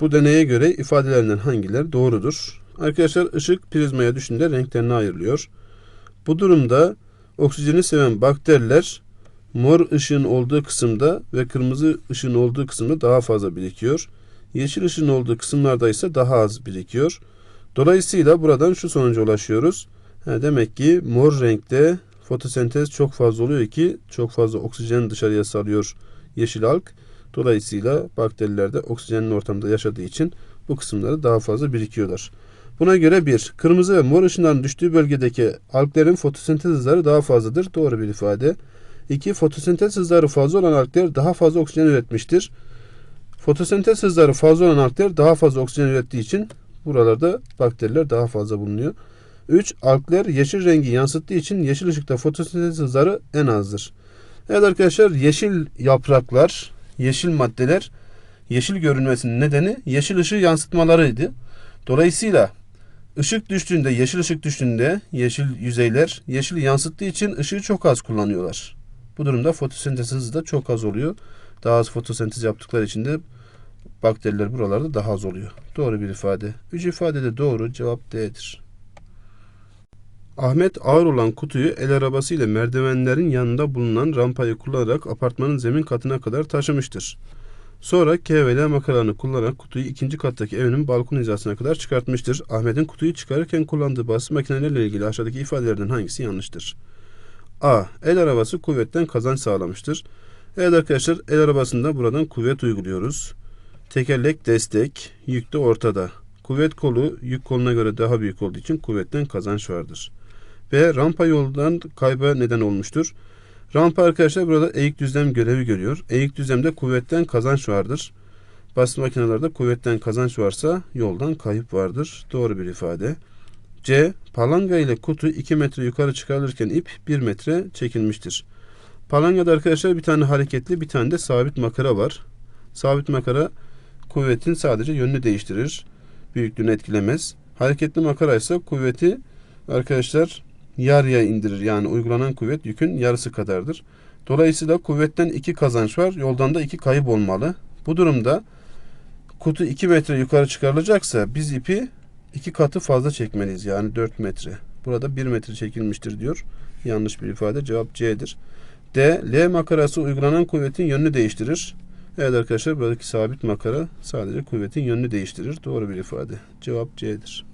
Bu deneye göre ifadelerinden hangileri doğrudur? Arkadaşlar ışık prizmaya düşünde renklerine ayrılıyor. Bu durumda oksijeni seven bakteriler mor ışığın olduğu kısımda ve kırmızı ışığın olduğu kısımda daha fazla birikiyor. Yeşil ışığın olduğu kısımlarda ise daha az birikiyor. Dolayısıyla buradan şu sonuca ulaşıyoruz. Ha, demek ki mor renkte fotosentez çok fazla oluyor ki çok fazla oksijen dışarıya salıyor yeşil alg. Dolayısıyla bakteriler de oksijenli ortamda yaşadığı için bu kısımları daha fazla birikiyorlar. Buna göre bir, kırmızı ve mor ışınların düştüğü bölgedeki alglerin fotosentez hızları daha fazladır. Doğru bir ifade. 2. Fotosentez hızları fazla olan algler daha fazla oksijen üretmiştir. Fotosentez hızları fazla olan algler daha fazla oksijen ürettiği için buralarda bakteriler daha fazla bulunuyor. 3. Algler yeşil rengi yansıttığı için yeşil ışıkta fotosentez hızları en azdır. Evet arkadaşlar yeşil yapraklar, yeşil maddeler yeşil görünmesinin nedeni yeşil ışığı yansıtmalarıydı. Dolayısıyla ışık düştüğünde, yeşil ışık düştüğünde yeşil yüzeyler yeşil yansıttığı için ışığı çok az kullanıyorlar. Bu durumda fotosentez hızı da çok az oluyor. Daha az fotosentez yaptıkları için de bakteriler buralarda daha az oluyor. Doğru bir ifade. Üç ifade de doğru. Cevap D'dir. Ahmet ağır olan kutuyu el arabasıyla merdivenlerin yanında bulunan rampayı kullanarak apartmanın zemin katına kadar taşımıştır. Sonra K ve L makaralarını kullanarak kutuyu ikinci kattaki evinin balkon hizasına kadar çıkartmıştır. Ahmet'in kutuyu çıkarırken kullandığı basit makinelerle ilgili aşağıdaki ifadelerden hangisi yanlıştır? A. El arabası kuvvetten kazanç sağlamıştır. Evet arkadaşlar el arabasında buradan kuvvet uyguluyoruz. Tekerlek destek, yük de ortada. Kuvvet kolu yük koluna göre daha büyük olduğu için kuvvetten kazanç vardır. B. Rampa yoldan kayba neden olmuştur. Rampa arkadaşlar burada eğik düzlem görevi görüyor. Eğik düzlemde kuvvetten kazanç vardır. Basit makinelerde kuvvetten kazanç varsa yoldan kayıp vardır. Doğru bir ifade. C. Palanga ile kutu 2 metre yukarı çıkarılırken ip 1 metre çekilmiştir. Palangada arkadaşlar bir tane hareketli bir tane de sabit makara var. Sabit makara kuvvetin sadece yönünü değiştirir. Büyüklüğünü etkilemez. Hareketli makara ise kuvveti arkadaşlar yarıya indirir. Yani uygulanan kuvvet yükün yarısı kadardır. Dolayısıyla kuvvetten iki kazanç var. Yoldan da iki kayıp olmalı. Bu durumda kutu 2 metre yukarı çıkarılacaksa biz ipi iki katı fazla çekmeliyiz. Yani 4 metre. Burada 1 metre çekilmiştir diyor. Yanlış bir ifade. Cevap C'dir. D. L makarası uygulanan kuvvetin yönünü değiştirir. Evet arkadaşlar buradaki sabit makara sadece kuvvetin yönünü değiştirir. Doğru bir ifade. Cevap C'dir.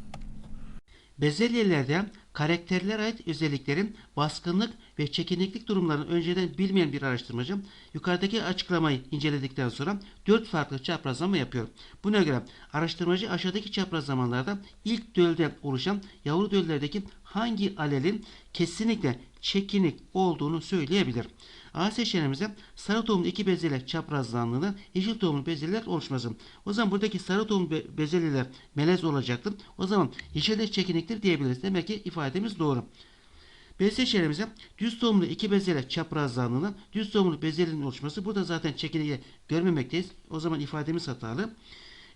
Bezelyelerde karakterlere ait özelliklerin baskınlık ve çekiniklik durumlarını önceden bilmeyen bir araştırmacı yukarıdaki açıklamayı inceledikten sonra 4 farklı çaprazlama yapıyor. Buna göre araştırmacı aşağıdaki çaprazlamalarda ilk dölde oluşan yavru döllerdeki hangi alelin kesinlikle çekinik olduğunu söyleyebilir. A seçeneğimizde sarı tohumlu iki bezelye çaprazlandığında yeşil tohumlu bezelyeler oluşması. O zaman buradaki sarı tohumlu be bezelyeler melez olacaktır. O zaman yeşil de çekiniktir diyebiliriz. Demek ki ifademiz doğru. B seçeneğimizde düz tohumlu iki bezelye çaprazlandığında düz tohumlu bezelyenin oluşması. Burada zaten çekiniği görmemekteyiz. O zaman ifademiz hatalı.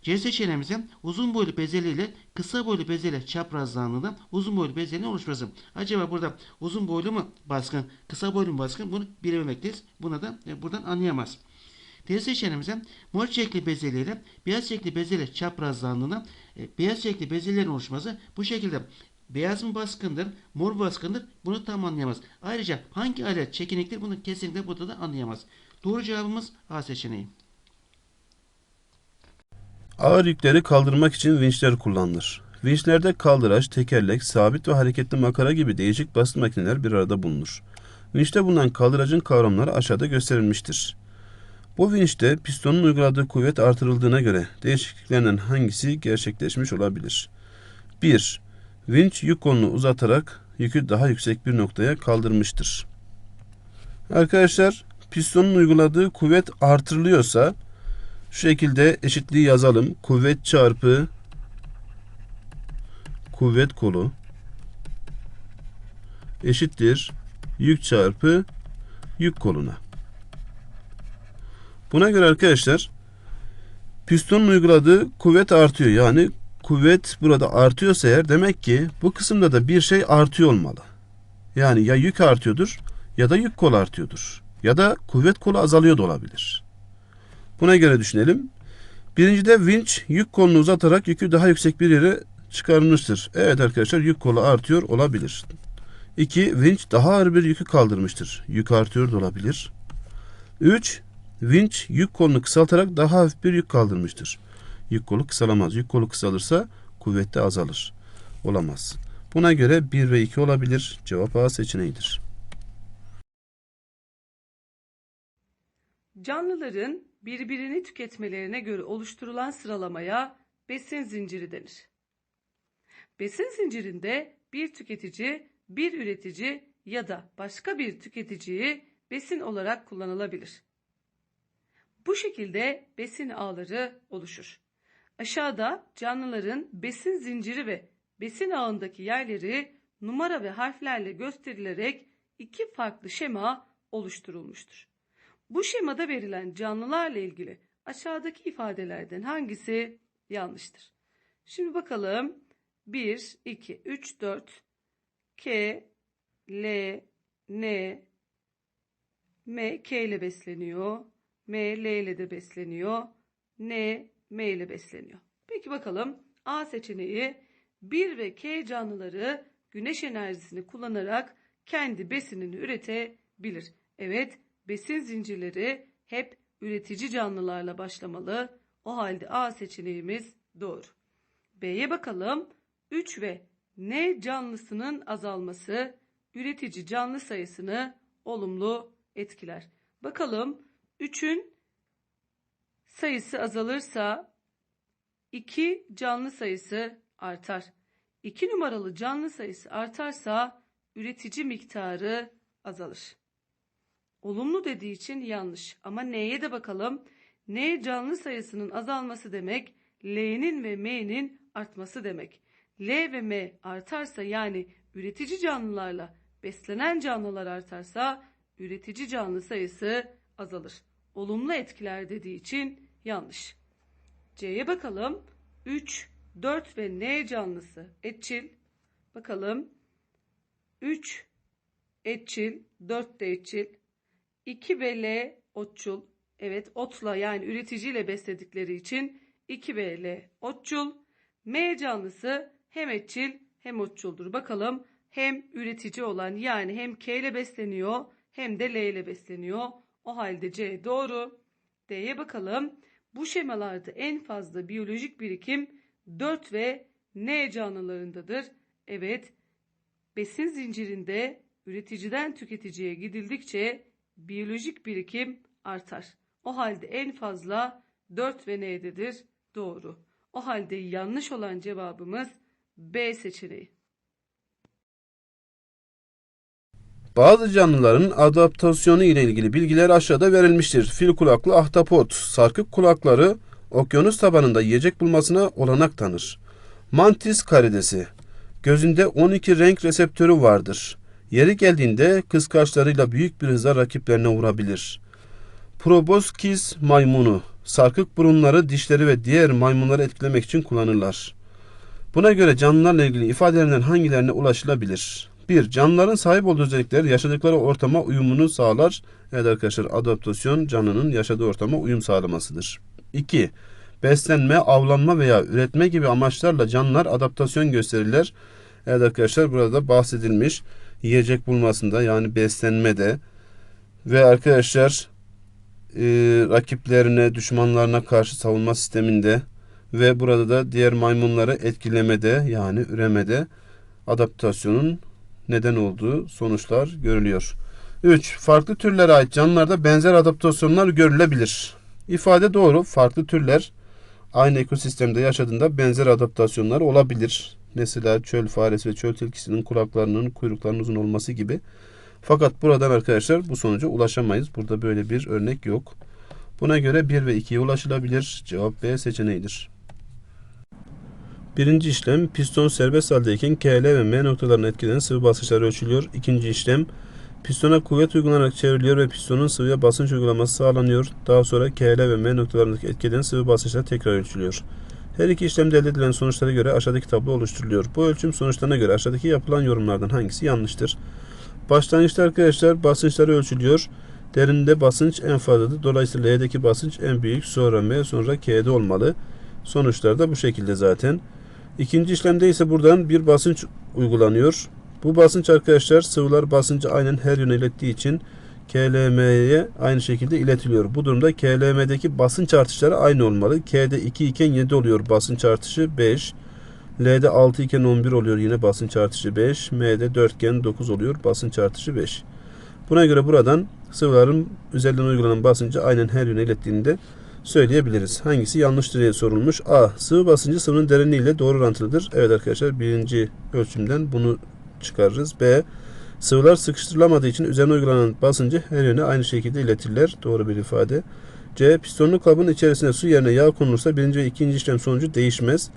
C seçeneğimizde uzun boylu bezelye ile kısa boylu bezelye çaprazlandığında uzun boylu bezelyenin oluşması. Acaba burada uzun boylu mu baskın, kısa boylu mu baskın bunu bilememekteyiz. Buna da e, buradan anlayamaz. D seçeneğimizde mor çekli bezelye ile beyaz çekli bezelye çaprazlandığında e, beyaz çekli bezelyelerin oluşması bu şekilde beyaz mı baskındır, mor baskındır bunu tam anlayamaz. Ayrıca hangi alet çekiniktir bunu kesinlikle burada da anlayamaz. Doğru cevabımız A seçeneği. Ağır yükleri kaldırmak için vinçler kullanılır. Vinçlerde kaldıraç, tekerlek, sabit ve hareketli makara gibi değişik basit makineler bir arada bulunur. Vinçte bulunan kaldıracın kavramları aşağıda gösterilmiştir. Bu vinçte pistonun uyguladığı kuvvet artırıldığına göre değişikliklerden hangisi gerçekleşmiş olabilir? 1. Vinç yük kolunu uzatarak yükü daha yüksek bir noktaya kaldırmıştır. Arkadaşlar pistonun uyguladığı kuvvet artırılıyorsa şu şekilde eşitliği yazalım. Kuvvet çarpı kuvvet kolu eşittir yük çarpı yük koluna. Buna göre arkadaşlar pistonun uyguladığı kuvvet artıyor. Yani kuvvet burada artıyorsa eğer demek ki bu kısımda da bir şey artıyor olmalı. Yani ya yük artıyordur ya da yük kolu artıyordur. Ya da kuvvet kolu azalıyor da olabilir. Buna göre düşünelim. Birincide vinç yük kolunu uzatarak yükü daha yüksek bir yere çıkarmıştır. Evet arkadaşlar yük kolu artıyor olabilir. 2. Vinç daha ağır bir yükü kaldırmıştır. Yük artıyor da olabilir. 3. Vinç yük kolunu kısaltarak daha hafif bir yük kaldırmıştır. Yük kolu kısalamaz. Yük kolu kısalırsa kuvvet azalır. Olamaz. Buna göre 1 ve 2 olabilir. Cevap A seçeneğidir. Canlıların birbirini tüketmelerine göre oluşturulan sıralamaya besin zinciri denir. Besin zincirinde bir tüketici, bir üretici ya da başka bir tüketiciyi besin olarak kullanılabilir. Bu şekilde besin ağları oluşur. Aşağıda canlıların besin zinciri ve besin ağındaki yerleri numara ve harflerle gösterilerek iki farklı şema oluşturulmuştur. Bu şemada verilen canlılarla ilgili aşağıdaki ifadelerden hangisi yanlıştır? Şimdi bakalım. 1, 2, 3, 4 K, L, N, M K ile besleniyor. M L ile de besleniyor. N M ile besleniyor. Peki bakalım A seçeneği 1 ve K canlıları güneş enerjisini kullanarak kendi besinini üretebilir. Evet, besin zincirleri hep üretici canlılarla başlamalı. O halde A seçeneğimiz doğru. B'ye bakalım. 3 ve N canlısının azalması üretici canlı sayısını olumlu etkiler. Bakalım 3'ün sayısı azalırsa 2 canlı sayısı artar. 2 numaralı canlı sayısı artarsa üretici miktarı azalır. Olumlu dediği için yanlış. Ama N'ye de bakalım. N canlı sayısının azalması demek L'nin ve M'nin artması demek. L ve M artarsa yani üretici canlılarla beslenen canlılar artarsa üretici canlı sayısı azalır. Olumlu etkiler dediği için yanlış. C'ye bakalım. 3, 4 ve N canlısı etçil. Bakalım. 3 etçil, 4 de etçil. 2 ve L otçul. Evet otla yani üreticiyle besledikleri için 2 ve L otçul. M canlısı hem etçil hem otçuldur. Bakalım hem üretici olan yani hem K ile besleniyor hem de L ile besleniyor. O halde C doğru. D'ye bakalım. Bu şemalarda en fazla biyolojik birikim 4 ve N canlılarındadır. Evet, besin zincirinde üreticiden tüketiciye gidildikçe biyolojik birikim artar. O halde en fazla 4 ve N'dedir. Doğru. O halde yanlış olan cevabımız B seçeneği. Bazı canlıların adaptasyonu ile ilgili bilgiler aşağıda verilmiştir. Fil kulaklı ahtapot, sarkık kulakları okyanus tabanında yiyecek bulmasına olanak tanır. Mantis karidesi, gözünde 12 renk reseptörü vardır. Yeri geldiğinde kıskaçlarıyla büyük bir hıza rakiplerine vurabilir. Proboscis maymunu, sarkık burunları, dişleri ve diğer maymunları etkilemek için kullanırlar. Buna göre canlılarla ilgili ifadelerinden hangilerine ulaşılabilir? 1. Canlıların sahip olduğu özellikler yaşadıkları ortama uyumunu sağlar. Evet arkadaşlar adaptasyon canlının yaşadığı ortama uyum sağlamasıdır. 2. Beslenme, avlanma veya üretme gibi amaçlarla canlılar adaptasyon gösterirler. Evet arkadaşlar burada bahsedilmiş yiyecek bulmasında yani beslenmede ve arkadaşlar e, rakiplerine, düşmanlarına karşı savunma sisteminde ve burada da diğer maymunları etkilemede yani üremede adaptasyonun neden olduğu sonuçlar görülüyor. 3. Farklı türlere ait canlılarda benzer adaptasyonlar görülebilir. İfade doğru. Farklı türler aynı ekosistemde yaşadığında benzer adaptasyonlar olabilir. Mesela çöl faresi ve çöl tilkisinin kulaklarının kuyruklarının uzun olması gibi. Fakat buradan arkadaşlar bu sonuca ulaşamayız. Burada böyle bir örnek yok. Buna göre 1 ve 2'ye ulaşılabilir. Cevap B seçeneğidir. Birinci işlem piston serbest haldeyken KL ve M noktalarına etkilenen sıvı basınçları ölçülüyor. İkinci işlem pistona kuvvet uygulanarak çevriliyor ve pistonun sıvıya basınç uygulaması sağlanıyor. Daha sonra KL ve M noktalarındaki etkilenen sıvı basınçlar tekrar ölçülüyor. Her iki işlemde elde edilen sonuçlara göre aşağıdaki tablo oluşturuluyor. Bu ölçüm sonuçlarına göre aşağıdaki yapılan yorumlardan hangisi yanlıştır? Başlangıçta arkadaşlar basınçları ölçülüyor. Derinde basınç en fazladır. Dolayısıyla L'deki basınç en büyük. Sonra M sonra K'de olmalı. Sonuçlar da bu şekilde zaten. İkinci işlemde ise buradan bir basınç uygulanıyor. Bu basınç arkadaşlar sıvılar basıncı aynen her yöne ilettiği için KLM'ye aynı şekilde iletiliyor. Bu durumda KLM'deki basınç artışları aynı olmalı. K'de 2 iken 7 oluyor basınç artışı 5. L'de 6 iken 11 oluyor yine basınç artışı 5. M'de 4 iken 9 oluyor basınç artışı 5. Buna göre buradan sıvıların üzerinden uygulanan basıncı aynen her yöne ilettiğini de söyleyebiliriz. Hangisi yanlıştır diye sorulmuş. A. Sıvı basıncı sıvının derinliğiyle doğru orantılıdır. Evet arkadaşlar birinci ölçümden bunu çıkarırız. B. Sıvılar sıkıştırılamadığı için üzerine uygulanan basıncı her yöne aynı şekilde iletirler. Doğru bir ifade. C. Pistonlu kabın içerisine su yerine yağ konulursa birinci ve ikinci işlem sonucu değişmez.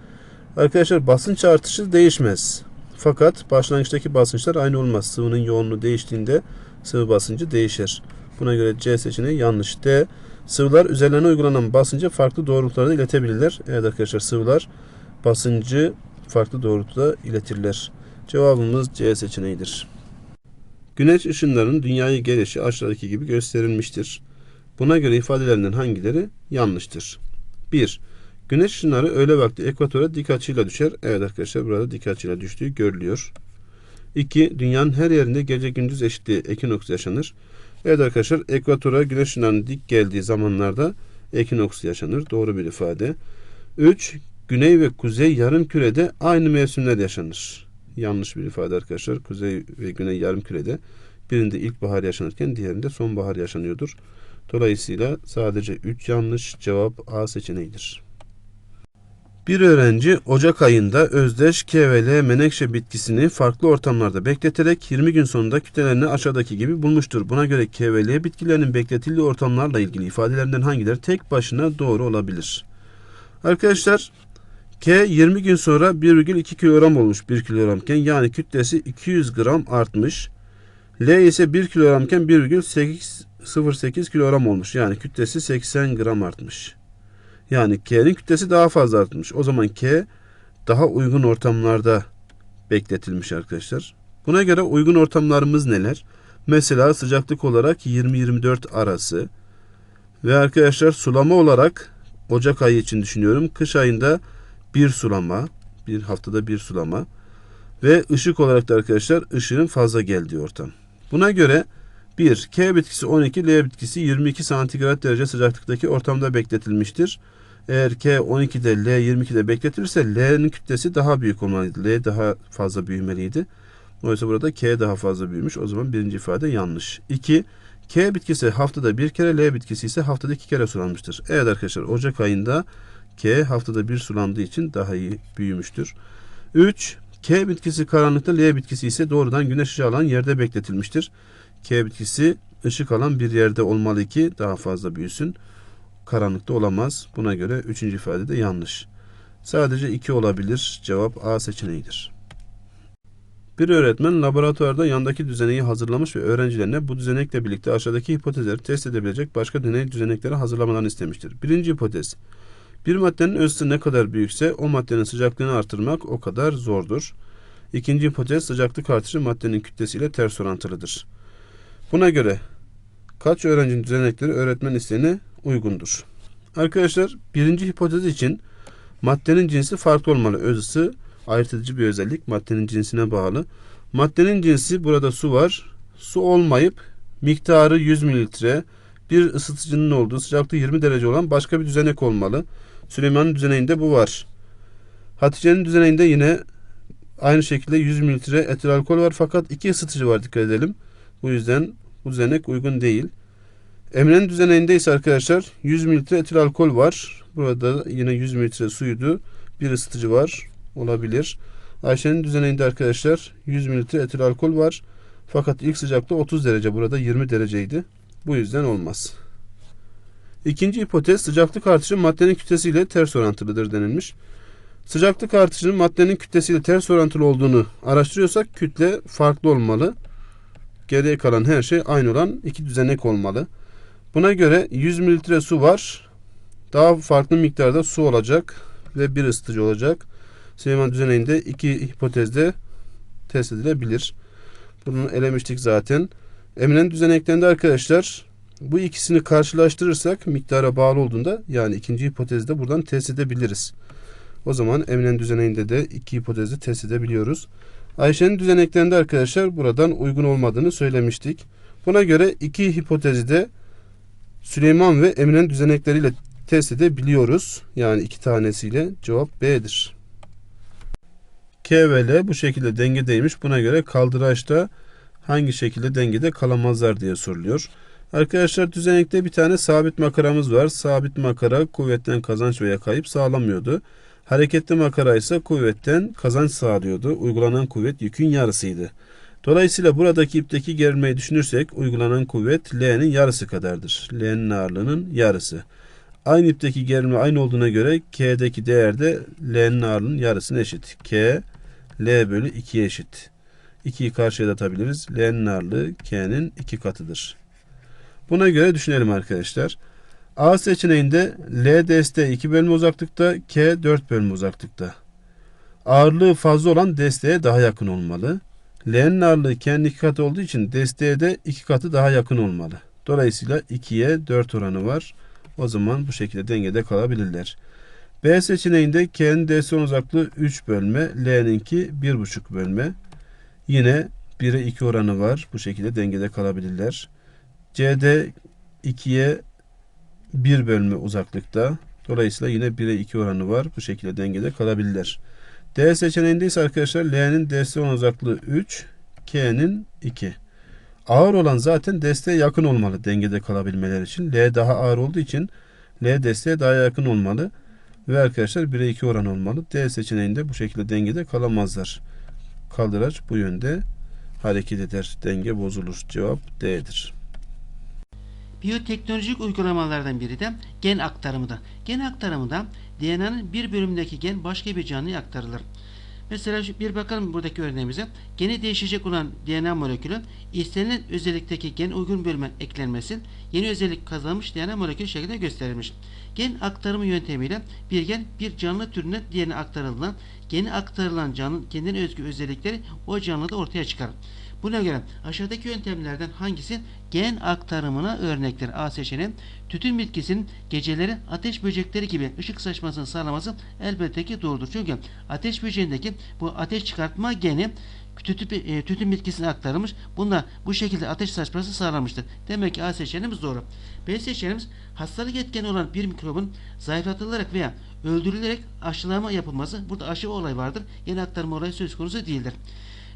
Arkadaşlar basınç artışı değişmez. Fakat başlangıçtaki basınçlar aynı olmaz. Sıvının yoğunluğu değiştiğinde sıvı basıncı değişir. Buna göre C seçeneği yanlış. D. Sıvılar üzerlerine uygulanan basıncı farklı doğrultularda iletebilirler. Evet arkadaşlar sıvılar basıncı farklı doğrultuda iletirler. Cevabımız C seçeneğidir. Güneş ışınlarının dünyaya gelişi aşağıdaki gibi gösterilmiştir. Buna göre ifadelerinden hangileri yanlıştır? 1. Güneş ışınları öğle vakti ekvatora dik açıyla düşer. Evet arkadaşlar burada dik açıyla düştüğü görülüyor. 2. Dünyanın her yerinde gece gündüz eşitliği ekinoks yaşanır. Evet arkadaşlar ekvatora güneş ışınlarının dik geldiği zamanlarda ekinoks yaşanır. Doğru bir ifade. 3. Güney ve kuzey yarım kürede aynı mevsimler yaşanır. Yanlış bir ifade arkadaşlar. Kuzey ve güney yarım kürede birinde ilkbahar yaşanırken diğerinde sonbahar yaşanıyordur. Dolayısıyla sadece 3 yanlış cevap A seçeneğidir. Bir öğrenci Ocak ayında özdeş K menekşe bitkisini farklı ortamlarda bekleterek 20 gün sonunda kütlelerini aşağıdaki gibi bulmuştur. Buna göre K bitkilerinin bekletildiği ortamlarla ilgili ifadelerinden hangileri tek başına doğru olabilir? Arkadaşlar K 20 gün sonra 1,2 kilogram olmuş 1 kilogramken yani kütlesi 200 gram artmış. L ise 1 kilogramken 1,08 kilogram olmuş yani kütlesi 80 gram artmış. Yani K'nin kütlesi daha fazla artmış. O zaman K daha uygun ortamlarda bekletilmiş arkadaşlar. Buna göre uygun ortamlarımız neler? Mesela sıcaklık olarak 20-24 arası ve arkadaşlar sulama olarak Ocak ayı için düşünüyorum. Kış ayında bir sulama, bir haftada bir sulama ve ışık olarak da arkadaşlar ışığın fazla geldiği ortam. Buna göre 1. K bitkisi 12, L bitkisi 22 santigrat derece sıcaklıktaki ortamda bekletilmiştir. Eğer K 12'de L 22'de bekletilirse L'nin kütlesi daha büyük olmalıydı. L daha fazla büyümeliydi. Oysa burada K daha fazla büyümüş. O zaman birinci ifade yanlış. 2. K bitkisi haftada bir kere, L bitkisi ise haftada iki kere sulanmıştır. Evet arkadaşlar Ocak ayında K haftada bir sulandığı için daha iyi büyümüştür. 3. K bitkisi karanlıkta, L bitkisi ise doğrudan güneş ışığı alan yerde bekletilmiştir. K bitkisi ışık alan bir yerde olmalı ki daha fazla büyüsün. Karanlıkta olamaz. Buna göre üçüncü ifade de yanlış. Sadece 2 olabilir. Cevap A seçeneğidir. Bir öğretmen laboratuvarda yandaki düzeneği hazırlamış ve öğrencilerine bu düzenekle birlikte aşağıdaki hipotezleri test edebilecek başka deney düzenekleri hazırlamalarını istemiştir. Birinci hipotez. Bir maddenin ısısı ne kadar büyükse o maddenin sıcaklığını artırmak o kadar zordur. İkinci hipotez sıcaklık artışı maddenin kütlesiyle ters orantılıdır. Buna göre kaç öğrencinin düzenekleri öğretmen isteğine uygundur? Arkadaşlar birinci hipotez için maddenin cinsi farklı olmalı. Öz ısı ayırt edici bir özellik maddenin cinsine bağlı. Maddenin cinsi burada su var. Su olmayıp miktarı 100 mililitre bir ısıtıcının olduğu sıcaklığı 20 derece olan başka bir düzenek olmalı. Süleyman'ın düzeneğinde bu var. Hatice'nin düzeneğinde yine aynı şekilde 100 mililitre etil alkol var fakat iki ısıtıcı var dikkat edelim. Bu yüzden bu düzenek uygun değil. Emre'nin düzeneğinde ise arkadaşlar 100 mililitre etil alkol var. Burada yine 100 mililitre suydu. Bir ısıtıcı var. Olabilir. Ayşe'nin düzeneğinde arkadaşlar 100 mililitre etil alkol var. Fakat ilk sıcaklığı 30 derece. Burada 20 dereceydi. Bu yüzden olmaz. İkinci hipotez sıcaklık artışı maddenin kütlesiyle ters orantılıdır denilmiş. Sıcaklık artışının maddenin kütlesiyle ters orantılı olduğunu araştırıyorsak kütle farklı olmalı. Geriye kalan her şey aynı olan iki düzenek olmalı. Buna göre 100 mililitre su var. Daha farklı miktarda su olacak ve bir ısıtıcı olacak. Süleyman düzeninde iki hipotezde test edilebilir. Bunu elemiştik zaten. Eminen düzeneklerinde arkadaşlar Bu ikisini karşılaştırırsak miktara bağlı olduğunda yani ikinci hipotezi de buradan test edebiliriz. O zaman eminen düzeneğinde de iki hipotezi test edebiliyoruz. Ayşe'nin düzeneklerinde arkadaşlar buradan uygun olmadığını söylemiştik. Buna göre iki hipotezi de Süleyman ve Eminen düzenekleriyle test edebiliyoruz. Yani iki tanesiyle cevap B'dir. K ve L bu şekilde dengedeymiş. Buna göre kaldıraçta hangi şekilde dengede kalamazlar diye soruluyor. Arkadaşlar düzenekte bir tane sabit makaramız var. Sabit makara kuvvetten kazanç veya kayıp sağlamıyordu. Hareketli makara ise kuvvetten kazanç sağlıyordu. Uygulanan kuvvet yükün yarısıydı. Dolayısıyla buradaki ipteki gerilmeyi düşünürsek uygulanan kuvvet L'nin yarısı kadardır. L'nin ağırlığının yarısı. Aynı ipteki gerilme aynı olduğuna göre K'deki değer de L'nin ağırlığının yarısına eşit. K, L bölü 2'ye eşit. 2'yi karşıya da atabiliriz. L'nin ağırlığı K'nin 2 katıdır. Buna göre düşünelim arkadaşlar. A seçeneğinde L desteği 2 bölüm uzaklıkta, K 4 bölüm uzaklıkta. Ağırlığı fazla olan desteğe daha yakın olmalı. L'nin ağırlığı K'nin 2 katı olduğu için desteğe de 2 katı daha yakın olmalı. Dolayısıyla 2'ye 4 oranı var. O zaman bu şekilde dengede kalabilirler. B seçeneğinde K'nin desteği uzaklığı 3 bölme, L'ninki 1,5 bölme. Yine 1'e 2 oranı var. Bu şekilde dengede kalabilirler. C'de 2'ye 1 bölme uzaklıkta. Dolayısıyla yine 1'e 2 oranı var. Bu şekilde dengede kalabilirler. D seçeneğinde ise arkadaşlar L'nin desteği olan uzaklığı 3, K'nin 2. Ağır olan zaten desteğe yakın olmalı dengede kalabilmeleri için. L daha ağır olduğu için L desteğe daha yakın olmalı. Ve arkadaşlar 1'e 2 oran olmalı. D seçeneğinde bu şekilde dengede kalamazlar. Kaldıraç bu yönde hareket eder. Denge bozulur. Cevap D'dir. Biyoteknolojik uygulamalardan biri de gen aktarımıdır. Gen aktarımında DNA'nın bir bölümündeki gen başka bir canlıya aktarılır. Mesela bir bakalım buradaki örneğimize. Geni değişecek olan DNA molekülü istenilen özellikteki gen uygun bölüme eklenmesi yeni özellik kazanmış DNA molekülü şeklinde gösterilmiş. Gen aktarımı yöntemiyle bir gen bir canlı türüne diğerine aktarıldığında geni aktarılan canlının kendine özgü özellikleri o canlıda ortaya çıkar. Buna göre aşağıdaki yöntemlerden hangisi gen aktarımına örnektir? A seçeneği tütün bitkisinin geceleri ateş böcekleri gibi ışık saçmasını sağlaması elbette ki doğrudur. Çünkü ateş böceğindeki bu ateş çıkartma geni tütün, e, tütün bitkisine aktarılmış. Bunda bu şekilde ateş saçması sağlanmıştır. Demek ki A seçeneğimiz doğru. B seçeneğimiz hastalık etkeni olan bir mikrobun zayıflatılarak veya öldürülerek aşılama yapılması. Burada aşı olay vardır. Gen aktarma olayı söz konusu değildir.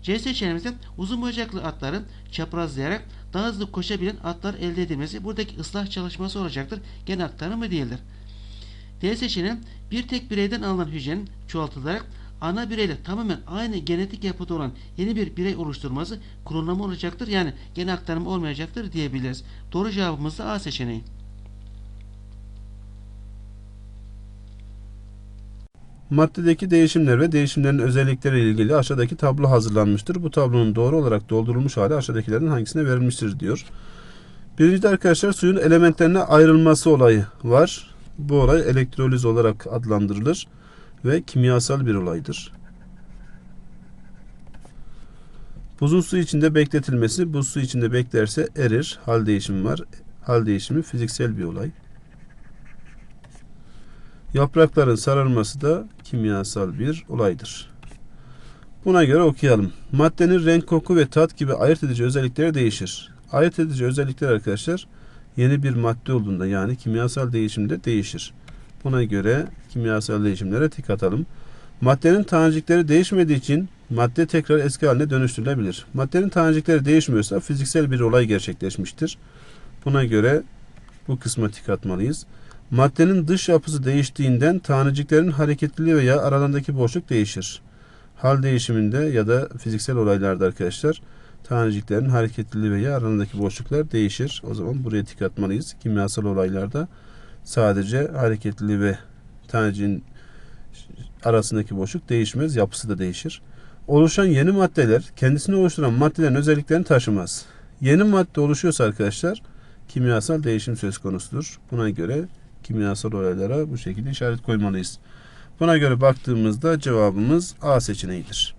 C seçeneğimizde uzun bacaklı atların çaprazlayarak daha hızlı koşabilen atlar elde edilmesi buradaki ıslah çalışması olacaktır. Gen aktarımı değildir. D seçeneği bir tek bireyden alınan hücrenin çoğaltılarak ana bireyle tamamen aynı genetik yapıda olan yeni bir birey oluşturması klonlama olacaktır. Yani gen aktarımı olmayacaktır diyebiliriz. Doğru cevabımız da A seçeneği. Maddedeki değişimler ve değişimlerin özellikleri ile ilgili aşağıdaki tablo hazırlanmıştır. Bu tablonun doğru olarak doldurulmuş hali aşağıdakilerin hangisine verilmiştir diyor. Birincide arkadaşlar suyun elementlerine ayrılması olayı var. Bu olay elektroliz olarak adlandırılır ve kimyasal bir olaydır. Buzun su içinde bekletilmesi, buz su içinde beklerse erir, hal değişimi var. Hal değişimi fiziksel bir olay. Yaprakların sararması da kimyasal bir olaydır. Buna göre okuyalım. Maddenin renk, koku ve tat gibi ayırt edici özellikleri değişir. Ayırt edici özellikler arkadaşlar yeni bir madde olduğunda yani kimyasal değişimde değişir. Buna göre kimyasal değişimlere tik atalım. Maddenin tanecikleri değişmediği için madde tekrar eski haline dönüştürülebilir. Maddenin tanecikleri değişmiyorsa fiziksel bir olay gerçekleşmiştir. Buna göre bu kısma tik atmalıyız. Maddenin dış yapısı değiştiğinden taneciklerin hareketliliği veya aralarındaki boşluk değişir. Hal değişiminde ya da fiziksel olaylarda arkadaşlar taneciklerin hareketliliği veya aralarındaki boşluklar değişir. O zaman buraya tik atmalıyız. Kimyasal olaylarda sadece hareketliliği ve taneciğin arasındaki boşluk değişmez. Yapısı da değişir. Oluşan yeni maddeler kendisini oluşturan maddelerin özelliklerini taşımaz. Yeni madde oluşuyorsa arkadaşlar kimyasal değişim söz konusudur. Buna göre kimyasal olaylara bu şekilde işaret koymalıyız. Buna göre baktığımızda cevabımız A seçeneğidir.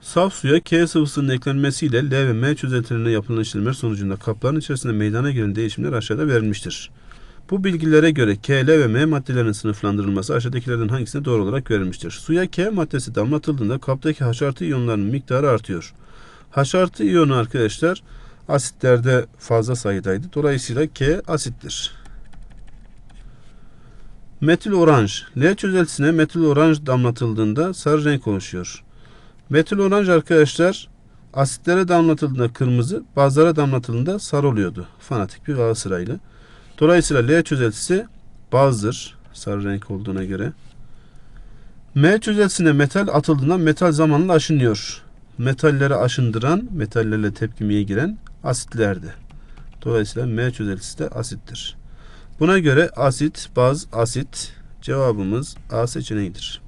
Saf suya K sıvısının eklenmesiyle L ve M çözeltilerine yapılan işlemler sonucunda kapların içerisinde meydana gelen değişimler aşağıda verilmiştir. Bu bilgilere göre K, L ve M maddelerinin sınıflandırılması aşağıdakilerden hangisine doğru olarak verilmiştir? Suya K maddesi damlatıldığında kaptaki H artı iyonlarının miktarı artıyor. H artı iyonu arkadaşlar asitlerde fazla sayıdaydı. Dolayısıyla K asittir. Metil oranj. L çözeltisine metil oranj damlatıldığında sarı renk oluşuyor. Metil oranj arkadaşlar asitlere damlatıldığında kırmızı, bazılara damlatıldığında sarı oluyordu. Fanatik bir Galatasaraylı. Dolayısıyla L çözeltisi bazdır. Sarı renk olduğuna göre. M çözeltisine metal atıldığında metal zamanla aşınıyor. Metalleri aşındıran, metallerle tepkimeye giren asitlerdi. Dolayısıyla M çözeltisi de asittir. Buna göre asit, baz, asit cevabımız A seçeneğidir.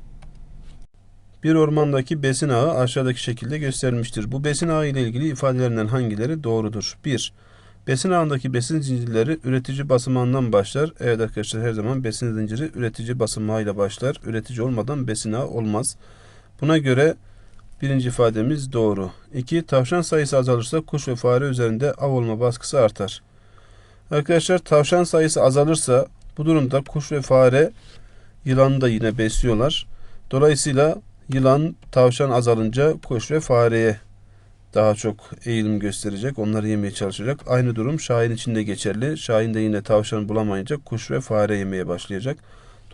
Bir ormandaki besin ağı aşağıdaki şekilde gösterilmiştir. Bu besin ağı ile ilgili ifadelerinden hangileri doğrudur? 1. Besin ağındaki besin zincirleri üretici basamağından başlar. Evet arkadaşlar her zaman besin zinciri üretici basamağıyla başlar. Üretici olmadan besin ağı olmaz. Buna göre birinci ifademiz doğru. 2. Tavşan sayısı azalırsa kuş ve fare üzerinde av olma baskısı artar. Arkadaşlar tavşan sayısı azalırsa bu durumda kuş ve fare yılanı da yine besliyorlar. Dolayısıyla yılan tavşan azalınca kuş ve fareye daha çok eğilim gösterecek. Onları yemeye çalışacak. Aynı durum Şahin için de geçerli. Şahin de yine tavşan bulamayınca kuş ve fare yemeye başlayacak.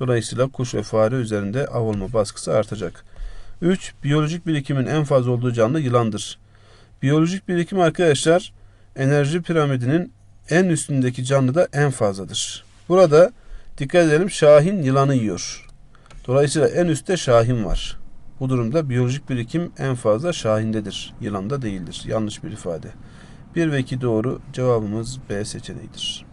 Dolayısıyla kuş ve fare üzerinde av olma baskısı artacak. 3. Biyolojik birikimin en fazla olduğu canlı yılandır. Biyolojik birikim arkadaşlar enerji piramidinin en üstündeki canlı da en fazladır. Burada dikkat edelim Şahin yılanı yiyor. Dolayısıyla en üstte Şahin var. Bu durumda biyolojik birikim en fazla Şahin'dedir. Yılanda değildir. Yanlış bir ifade. 1 ve 2 doğru. Cevabımız B seçeneğidir.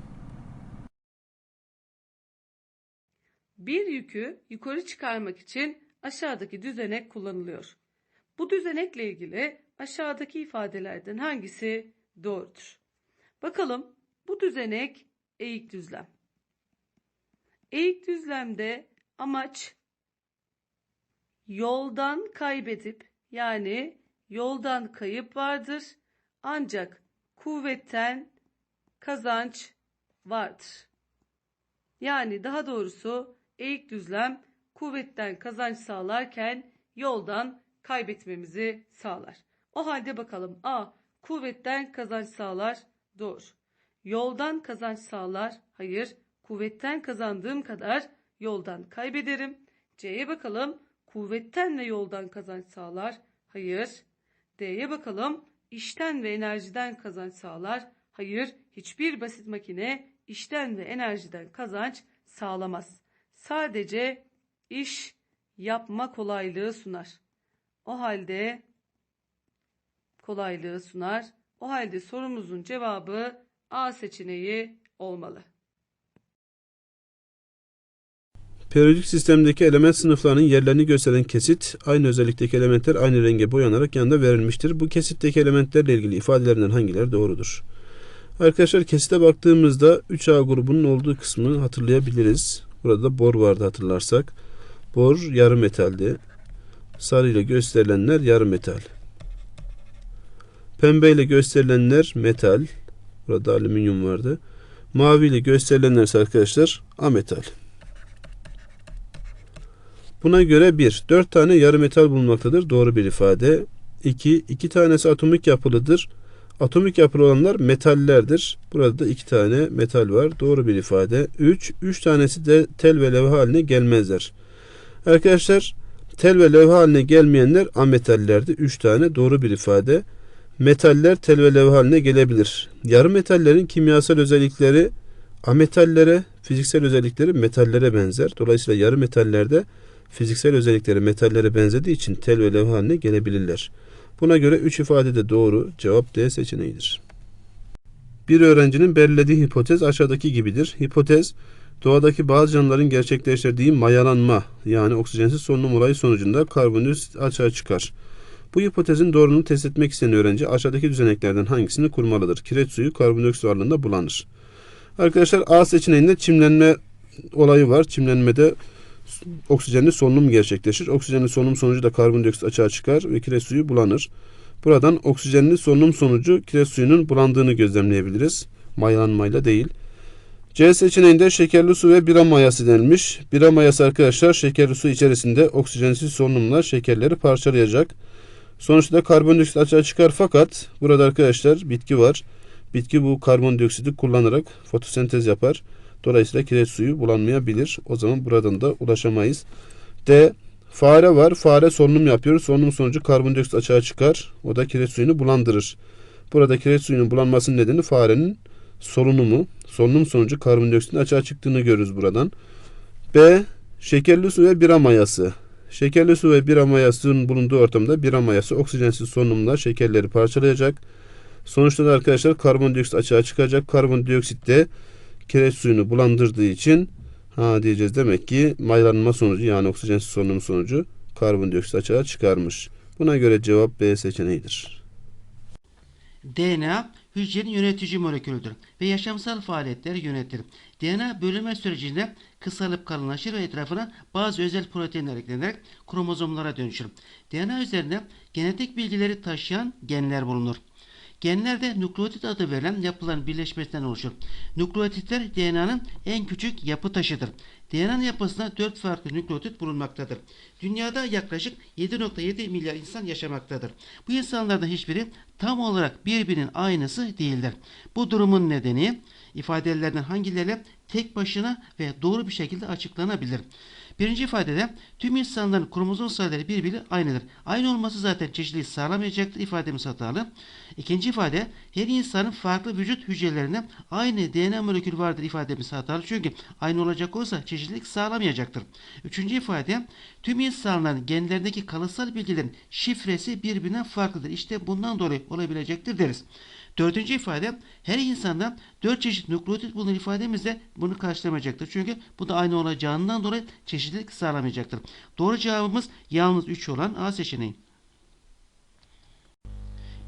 Bir yükü yukarı çıkarmak için aşağıdaki düzenek kullanılıyor. Bu düzenekle ilgili aşağıdaki ifadelerden hangisi doğrudur? Bakalım bu düzenek eğik düzlem. Eğik düzlemde amaç yoldan kaybedip yani yoldan kayıp vardır ancak kuvvetten kazanç vardır. Yani daha doğrusu eğik düzlem kuvvetten kazanç sağlarken yoldan kaybetmemizi sağlar. O halde bakalım A kuvvetten kazanç sağlar doğru. Yoldan kazanç sağlar hayır. Kuvvetten kazandığım kadar yoldan kaybederim. C'ye bakalım kuvvetten ve yoldan kazanç sağlar hayır. D'ye bakalım işten ve enerjiden kazanç sağlar hayır. Hiçbir basit makine işten ve enerjiden kazanç sağlamaz. Sadece iş yapma kolaylığı sunar. O halde kolaylığı sunar. O halde sorumuzun cevabı A seçeneği olmalı. Periyodik sistemdeki element sınıflarının yerlerini gösteren kesit, aynı özellikteki elementler aynı renge boyanarak yanında verilmiştir. Bu kesitteki elementlerle ilgili ifadelerinden hangileri doğrudur? Arkadaşlar kesite baktığımızda 3A grubunun olduğu kısmını hatırlayabiliriz. Burada bor vardı hatırlarsak. Bor yarı metaldi. Sarı ile gösterilenler yarı metal. Pembe ile gösterilenler metal. Burada alüminyum vardı. Mavi ile gösterilenler ise arkadaşlar ametal. Buna göre 1. 4 tane yarı metal bulunmaktadır. Doğru bir ifade. 2. 2 tanesi atomik yapılıdır. Atomik yapılı olanlar metallerdir. Burada da 2 tane metal var. Doğru bir ifade. 3. 3 tanesi de tel ve levha haline gelmezler. Arkadaşlar tel ve levha haline gelmeyenler ametallerdi. 3 tane doğru bir ifade. Metaller tel ve levha haline gelebilir. Yarı metallerin kimyasal özellikleri ametallere, fiziksel özellikleri metallere benzer. Dolayısıyla yarı metallerde fiziksel özellikleri metallere benzediği için tel ve levha haline gelebilirler. Buna göre 3 ifade de doğru. Cevap D seçeneğidir. Bir öğrencinin belirlediği hipotez aşağıdaki gibidir. Hipotez, doğadaki bazı canlıların gerçekleştirdiği mayalanma yani oksijensiz solunum olayı sonucunda karbondioksit açığa çıkar. Bu hipotezin doğruluğunu test etmek isteyen öğrenci aşağıdaki düzeneklerden hangisini kurmalıdır? Kireç suyu karbondioksit varlığında bulanır. Arkadaşlar A seçeneğinde çimlenme olayı var. Çimlenmede oksijenli solunum gerçekleşir. Oksijenli solunum sonucu da karbondioksit açığa çıkar ve kireç suyu bulanır. Buradan oksijenli solunum sonucu kireç suyunun bulandığını gözlemleyebiliriz. Mayalanmayla değil. C seçeneğinde şekerli su ve bira mayası denilmiş. Bira mayası arkadaşlar şekerli su içerisinde oksijensiz solunumla şekerleri parçalayacak. Sonuçta karbondioksit açığa çıkar fakat burada arkadaşlar bitki var. Bitki bu karbondioksiti kullanarak fotosentez yapar. Dolayısıyla kireç suyu bulanmayabilir. O zaman buradan da ulaşamayız. D. Fare var. Fare solunum yapıyor. Solunum sonucu karbondioksit açığa çıkar. O da kireç suyunu bulandırır. Burada kireç suyunun bulanmasının nedeni farenin solunumu. Solunum sonucu karbondioksitin açığa çıktığını görürüz buradan. B. Şekerli su ve bira mayası. Şekerli su ve bira mayasının bulunduğu ortamda bira mayası oksijensiz solunumla şekerleri parçalayacak. Sonuçta da arkadaşlar karbondioksit açığa çıkacak. Karbondioksit de kireç suyunu bulandırdığı için ha diyeceğiz demek ki maylanma sonucu yani oksijensiz solunum sonucu karbondioksit açığa çıkarmış. Buna göre cevap B seçeneğidir. DNA hücrenin yönetici molekülüdür ve yaşamsal faaliyetleri yönetir. DNA bölünme sürecinde kısalıp kalınlaşır ve etrafına bazı özel proteinler eklenerek kromozomlara dönüşür. DNA üzerinde genetik bilgileri taşıyan genler bulunur. Genlerde nükleotit adı verilen yapıların birleşmesinden oluşur. Nükleotitler DNA'nın en küçük yapı taşıdır. DNA'nın yapısında 4 farklı nükleotit bulunmaktadır. Dünyada yaklaşık 7.7 milyar insan yaşamaktadır. Bu insanlardan hiçbiri tam olarak birbirinin aynısı değildir. Bu durumun nedeni ifadelerden hangileri tek başına ve doğru bir şekilde açıklanabilir. Birinci ifadede tüm insanların kromozom sayıları birbiri aynıdır. Aynı olması zaten çeşitliliği sağlamayacaktır ifademiz hatalı. İkinci ifade her insanın farklı vücut hücrelerinde aynı DNA molekülü vardır ifademiz hatalı. Çünkü aynı olacak olsa çeşitlilik sağlamayacaktır. Üçüncü ifade tüm insanların genlerindeki kalıtsal bilgilerin şifresi birbirinden farklıdır. İşte bundan dolayı olabilecektir deriz. Dördüncü ifade her insanda dört çeşit nükleotit bulunan ifademizde bunu karşılamayacaktır. Çünkü bu da aynı olacağından dolayı çeşitlilik sağlamayacaktır. Doğru cevabımız yalnız 3 olan A seçeneği.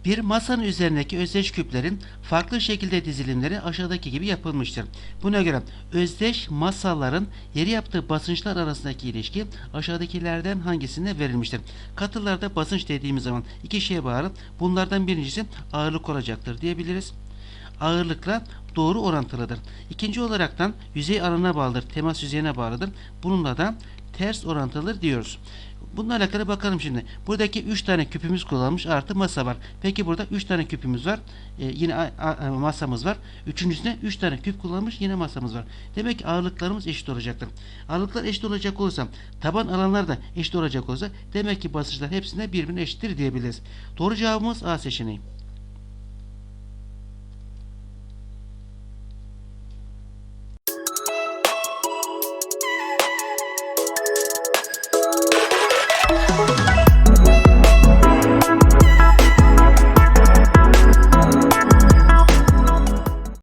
Bir masanın üzerindeki özdeş küplerin farklı şekilde dizilimleri aşağıdaki gibi yapılmıştır. Buna göre özdeş masaların yeri yaptığı basınçlar arasındaki ilişki aşağıdakilerden hangisinde verilmiştir? Katıllarda basınç dediğimiz zaman iki şeye bağlı. Bunlardan birincisi ağırlık olacaktır diyebiliriz. Ağırlıkla doğru orantılıdır. İkinci olaraktan yüzey alanına bağlıdır. Temas yüzeyine bağlıdır. Bununla da ters orantılıdır diyoruz. Bununla alakalı bakalım şimdi. Buradaki 3 tane küpümüz kullanılmış artı masa var. Peki burada 3 tane küpümüz var. Ee, yine a- a- masamız var. Üçüncüsüne 3 tane küp kullanmış yine masamız var. Demek ki ağırlıklarımız eşit olacaktır. Ağırlıklar eşit olacak olursa taban alanlar da eşit olacak olsa demek ki basınçlar hepsinde birbirine eşittir diyebiliriz. Doğru cevabımız A seçeneği.